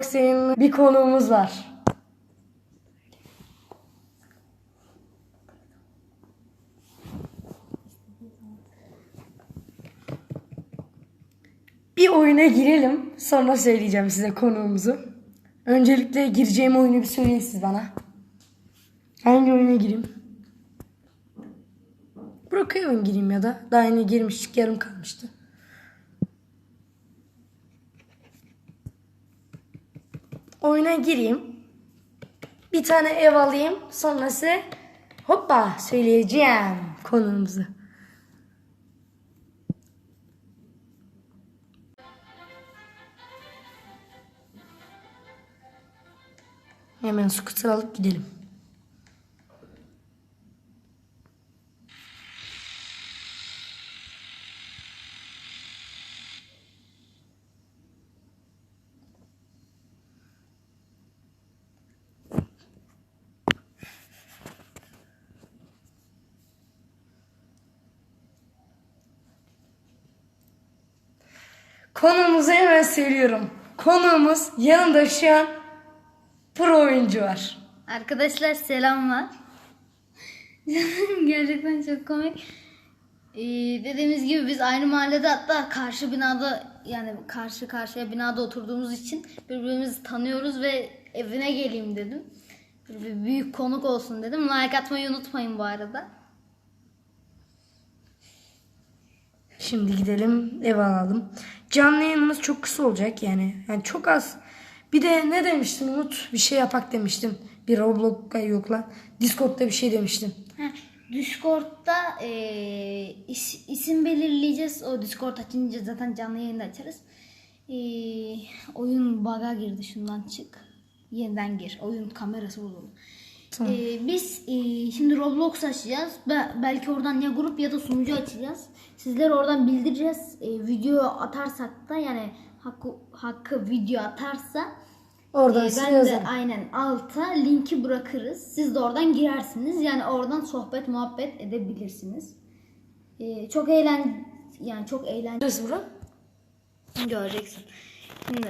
Senin bir konuğumuz var. Bir oyuna girelim. Sonra söyleyeceğim size konuğumuzu. Öncelikle gireceğim oyunu bir söyleyin siz bana. Hangi oyuna gireyim? Brookhaven gireyim ya da. Daha yeni girmiştik yarım kalmıştı. Oyuna gireyim. Bir tane ev alayım. Sonra size hoppa söyleyeceğim konumuzu. Hemen scooter alıp gidelim. Konumuzu hemen söylüyorum. Konuğumuz yanında şu an pro oyuncu var. Arkadaşlar selamlar. Gerçekten çok komik. Ee, dediğimiz gibi biz aynı mahallede hatta karşı binada yani karşı karşıya binada oturduğumuz için birbirimizi tanıyoruz ve evine geleyim dedim. Bir büyük konuk olsun dedim. Like atmayı unutmayın bu arada. Şimdi gidelim ev alalım. Canlı yayınımız çok kısa olacak yani. Yani çok az. Bir de ne demiştin Umut? Bir şey yapak demiştin. Bir Roblox'a yok lan. Discord'da bir şey demiştin. Heh, Discord'da e, is- isim belirleyeceğiz. O Discord açınca zaten canlı yayında açarız. E, oyun bug'a girdi. Şundan çık. Yeniden gir. Oyun kamerası bozuldu. Tamam. E, biz e, şimdi Roblox açacağız. Be- belki oradan ya grup ya da sunucu açacağız. Sizlere oradan bildireceğiz. E, video atarsak da yani hakkı, hakkı video atarsa Oradan ee, ben de yazarım. aynen alta linki bırakırız. Siz de oradan girersiniz. Yani oradan sohbet muhabbet edebilirsiniz. Ee, çok eğlen yani çok eğlenceli Neresi bura? göreceksin. Şimdi.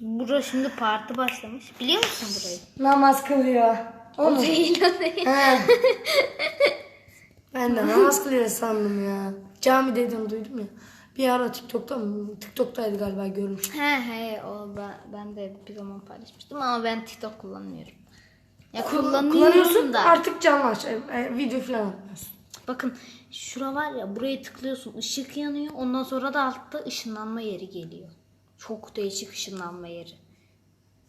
Bura şimdi parti başlamış. Biliyor musun burayı? Namaz kılıyor. O mu? değil o değil. He. ben de namaz kılıyor sandım ya. Camideydim duydum ya. Bir ara TikTok'ta mı? TikTok'taydı galiba görmüştüm. he he o ben, ben de bir zaman paylaşmıştım ama ben TikTok kullanmıyorum. Ya Kullanıyorsun da. artık canlı aç. e, e, video falan atmıyorsun. Bakın şura var ya buraya tıklıyorsun ışık yanıyor ondan sonra da altta ışınlanma yeri geliyor. Çok değişik ışınlanma yeri.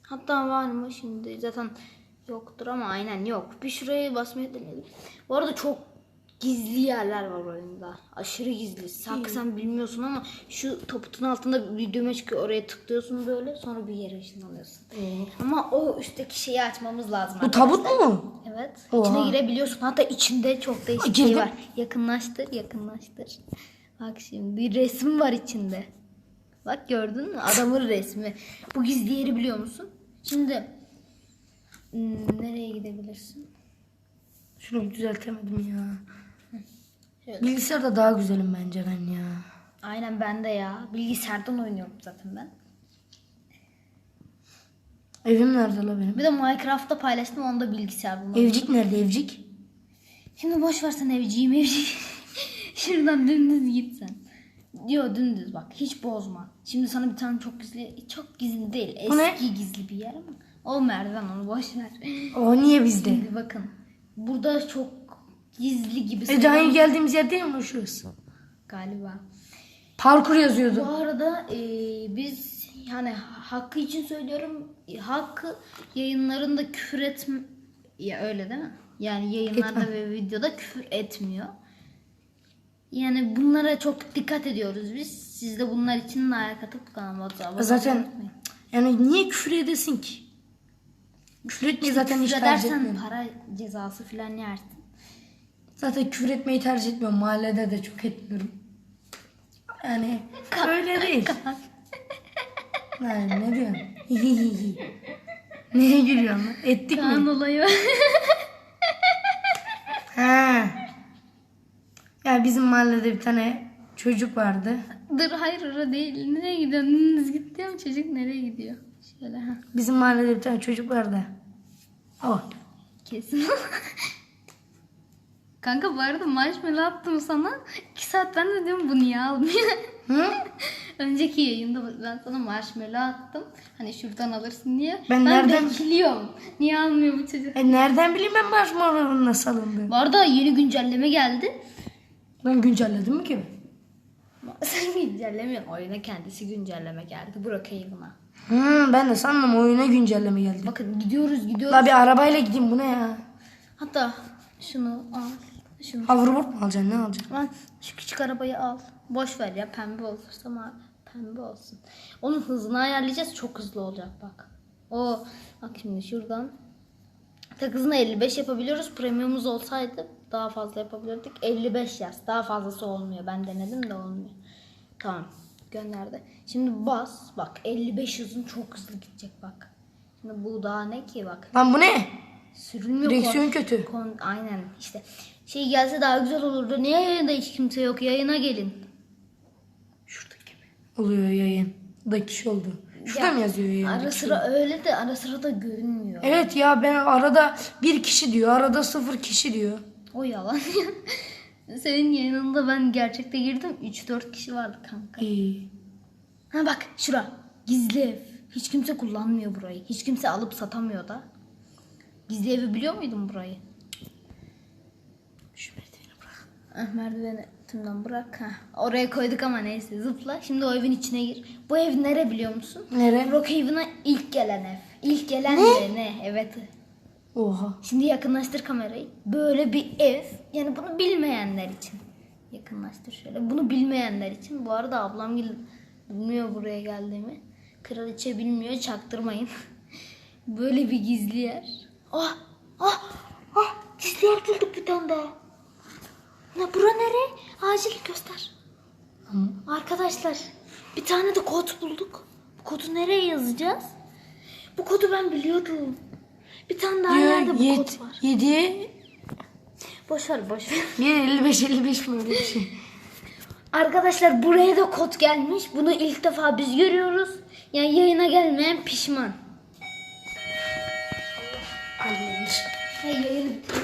Hatta var mı şimdi zaten yoktur ama aynen yok. Bir şuraya basmayı denedim. Bu arada çok gizli yerler var oyunda. Aşırı gizli. Sanki sen bilmiyorsun ama şu toputun altında bir düğme çıkıyor. Oraya tıklıyorsun böyle sonra bir yere ışınlanıyorsun. Ama o üstteki şeyi açmamız lazım. Bu tabut mu? Evet. Oha. İçine girebiliyorsun. Hatta içinde çok değişik Aa, şey var. Yakınlaştır, yakınlaştır. Bak şimdi resim var içinde. Bak gördün mü? Adamın resmi. Bu gizli yeri biliyor musun? Şimdi hmm, nereye gidebilirsin? Şunu düzeltemedim ya. Şöyle. Bilgisayarda daha güzelim bence ben ya. Aynen ben de ya. Bilgisayardan oynuyorum zaten ben. Evim nerede la benim? Bir de Minecraft'ta paylaştım onu da bilgisayardan. oynuyorum. Evcik nerede evcik? Şimdi boş ver sen evciyim evciyim. Şuradan dümdüz git Yo dümdüz bak hiç bozma. Şimdi sana bir tane çok gizli, çok gizli değil. Bu ne? Eski gizli bir yer ama. O merdiven onu boş ver. O niye bizde? Şimdi bakın. Burada çok gizli gibi E daha iyi geldiğimiz yer değil mi şurası? galiba. Parkur yazıyordu. Bu arada e, biz yani hakkı için söylüyorum. Hakkı yayınlarında küfür etm ya öyle değil mi? Yani yayınlarda ve videoda küfür etmiyor. Yani bunlara çok dikkat ediyoruz biz. Siz de bunlar için like atıp kanalıma abone Zaten yani niye küfür edesin ki? Küfür etmeyi zaten hiç küfür tercih edersen etmiyorum. para cezası falan yersin. Zaten küfür etmeyi tercih etmiyorum. Mahallede de çok etmiyorum. Yani öyle değil. Yani ne diyorsun? Neye gülüyorsun lan? Ettik mi? olayı. Ha. Bizim mahallede bir tane çocuk vardı. Dur hayır orada değil. Nereye gidiyorsun? Git diyorum çocuk nereye gidiyor? Şöyle ha. Bizim mahallede bir tane çocuk vardı. O. Kesin. Kanka bu arada marshmallow attım sana. 2 saat ben de diyorum bu niye almıyor? Hı? Önceki yayında ben sana marshmallow attım. Hani şuradan alırsın diye. Ben nereden- bekliyorum. Niye almıyor bu çocuk? E nereden bileyim ben marshmallow'un nasıl alındığını? Bu arada yeni güncelleme geldi. Ben güncelledim mi ki? Sen güncellemiyorsun. Oyuna kendisi güncelleme geldi. Brookhaven'a. Hı, ben de sandım oyuna güncelleme geldi. Bakın gidiyoruz gidiyoruz. La bir arabayla gideyim bu ne ya? Hatta şunu al. Şunu. Hoverboard mu alacaksın ne alacaksın? Lan şu küçük arabayı al. Boş ver ya pembe olursa ama pembe olsun. Onun hızını ayarlayacağız. Çok hızlı olacak bak. O bak şimdi şuradan tek hızını 55 yapabiliyoruz. Premiumumuz olsaydı daha fazla yapabilirdik. 55 yaz. Daha fazlası olmuyor. Ben denedim de olmuyor. Tamam. Gönderdi. Şimdi bas. Bak 55 hızın çok hızlı gidecek bak. Şimdi bu daha ne ki bak. Lan bu ne? Sürülmüyor. Direksiyon kon- kötü. kon- aynen işte. Şey gelse daha güzel olurdu. Niye yayında hiç kimse yok? Yayına gelin. Şuradaki mi? Oluyor yayın. Da kişi oldu. Şurada Ya, mı yazıyor yayın? Ara sıra öyle de ara sıra da görünmüyor. Evet ya ben arada bir kişi diyor. Arada sıfır kişi diyor. O yalan. Senin yayınında ben gerçekte girdim. 3-4 kişi vardı kanka. İyi. Ha bak şura. Gizli ev. Hiç kimse kullanmıyor burayı. Hiç kimse alıp satamıyor da. Gizli evi biliyor muydun burayı? Şu merdiveni bırak. Ah, merdiveni tümden bırak. Ha. Oraya koyduk ama neyse zıpla. Şimdi o evin içine gir. Bu ev nere biliyor musun? Nere? Brookhaven'a ilk gelen ev. İlk gelen ne? ne? Evet. Oha. Şimdi yakınlaştır kamerayı. Böyle bir ev. Yani bunu bilmeyenler için. Yakınlaştır şöyle. Bunu bilmeyenler için. Bu arada ablam bilmiyor buraya geldiğimi. Kraliçe bilmiyor. Çaktırmayın. Böyle bir gizli yer. Ah! Ah! Ah! Gizli yer bulduk bir tane daha. Ne bura nere? Acil göster. Arkadaşlar bir tane de kod bulduk. Bu kodu nereye yazacağız? Bu kodu ben biliyordum. Bir tane daha yerde bu Diyor kod var. 7 Boş ver boş ver. 1 55 55 mi öyle bir şey. Arkadaşlar buraya da kod gelmiş. Bunu ilk defa biz görüyoruz. Yani yayına gelmeyen pişman. Yayını bitir.